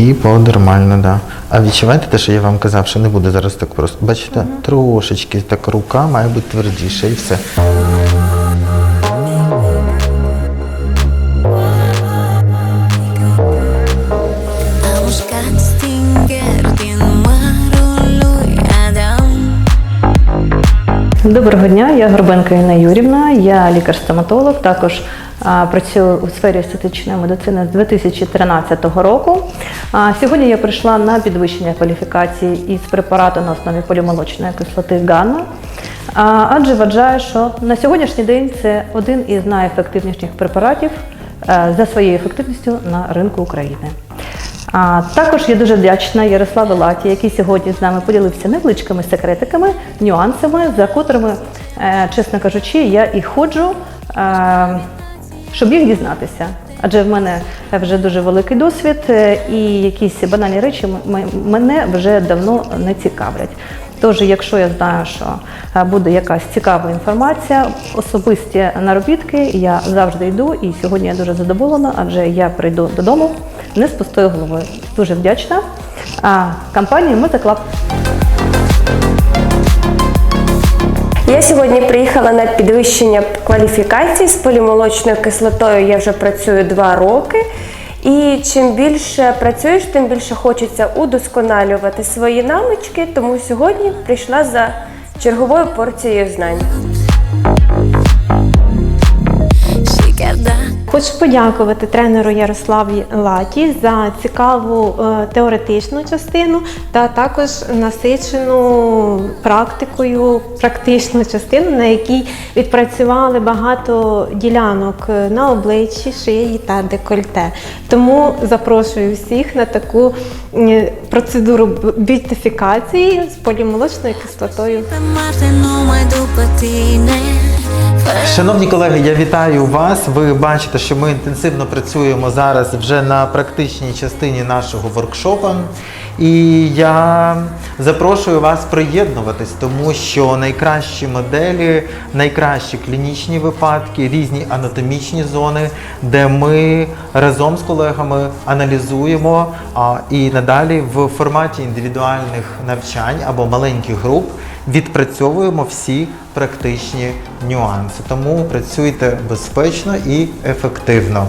Гіподермально, да. А відчуваєте те, що я вам казав, що не буде зараз так просто. Бачите, трошечки так рука має бути твердіша і все. Доброго дня, я Горбенко Інна Юрівна, я лікар-стоматолог, також працюю у сфері естетичної медицини з 2013 року. Сьогодні я прийшла на підвищення кваліфікації із препарату на основі полімолочної кислоти ганна. Адже вважаю, що на сьогоднішній день це один із найефективніших препаратів е, за своєю ефективністю на ринку України. А також я дуже вдячна Ярославу Латі, який сьогодні з нами поділився невеличкими секретиками, нюансами, за котрими, е, чесно кажучи, я і ходжу, е, щоб їх дізнатися. Адже в мене вже дуже великий досвід, е, і якісь банальні речі мене вже давно не цікавлять. Тож, якщо я знаю, що буде якась цікава інформація, особисті наробітки, я завжди йду. І сьогодні я дуже задоволена, адже я прийду додому не з пустою головою. Дуже вдячна. А компанії Метаклаб. Я сьогодні приїхала на підвищення кваліфікації з полімолочною кислотою. Я вже працюю два роки. І чим більше працюєш, тим більше хочеться удосконалювати свої навички. Тому сьогодні прийшла за черговою порцією знань. Хочу подякувати тренеру Ярославі Латі за цікаву е, теоретичну частину та також насичену практикою практичну частину, на якій відпрацювали багато ділянок е, на обличчі, шиї та декольте. Тому запрошую всіх на таку процедуру бютифікації з полімолочною кислотою. Шановні колеги, я вітаю вас. Ви бачите, що ми інтенсивно працюємо зараз вже на практичній частині нашого воркшопу. І я запрошую вас приєднуватись, тому що найкращі моделі, найкращі клінічні випадки, різні анатомічні зони, де ми разом з колегами аналізуємо а, і надалі в форматі індивідуальних навчань або маленьких груп відпрацьовуємо всі практичні нюанси. Тому працюйте безпечно і ефективно.